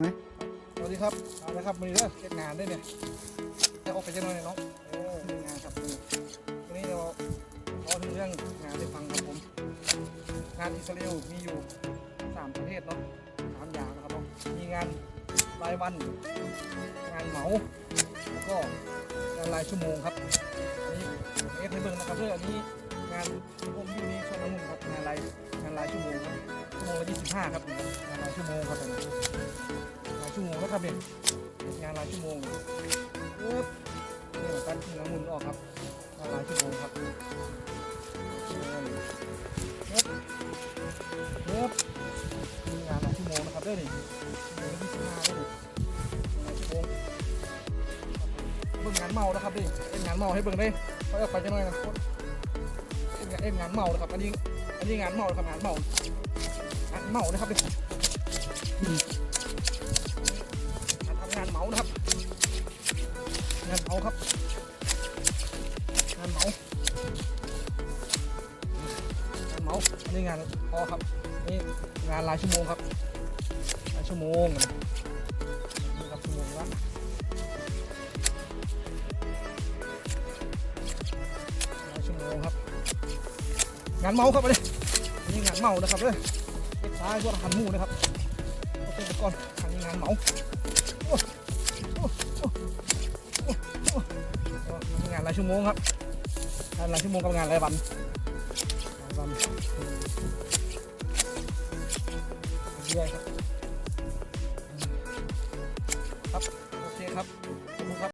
สวัสดีครับ เอาละครับมือเด้อเก็บงานได้เนี่ยจะออกไปจะน้อยหน่อยเนาะเอองานครับวันนี้เราเอาเรื่องงานให้ฟังครับผม งานอิสราเอลมีอยู่สามประเภทเนาะสามอย่างนะครับผมมีงานรายวัน งานเหมา แล้วก็งานรายชั่วโมงครับนนี้เอฟให้เบิ่งนะครับเรื่องอันนี้งานผมอยู่นี่ชวนน้ำมุนครับงานรายงานรายชั่วโมง โมงละยี่สิบห้าครับงานรายชั่วโมงครับอันนี้หลายชั่วโมงแล้วครับเนี่ยงานหลายชั่วโมงปึ๊บนี่เหมือนกันที่น้ำมุนออกครับงานหลายชั่วโมงครับปึ๊บปึ๊บงานหลายชั่วโมงนะครับเด้วยนี่ชั่วโมงละยี่สิบห้าด้วยนี่หลายชั่วโมงเบิ่งงานเมานะครับดิเป็นงานเมาให้เบิ่งได้เขาเอาไปจะน้อยนะเป็งานเอ็นงานเมานะครับอันนี้ อันนี้งานเมาครับงานเมางานเมานะครับดิการทำงานเมานะครับ งานเมาครับ งานเมางานเมาอันนี้งานพอครับนี่งานรายชั่วโมงครับรายชั่วโมงนี่ครับชั่วโมงละรายชั่วโมงครับ งานเมาครับอันนี้อันนี้งานเมานะครับเลยเล็กซ้ายพวกหันหมูนะครับโอเคไปก่อนอันนี้งานเมางานรายชั่วโมงครับงานรายชั่วโมงกับงานรายวันรายวันเรื่อยครับ ครับ โอเคครับ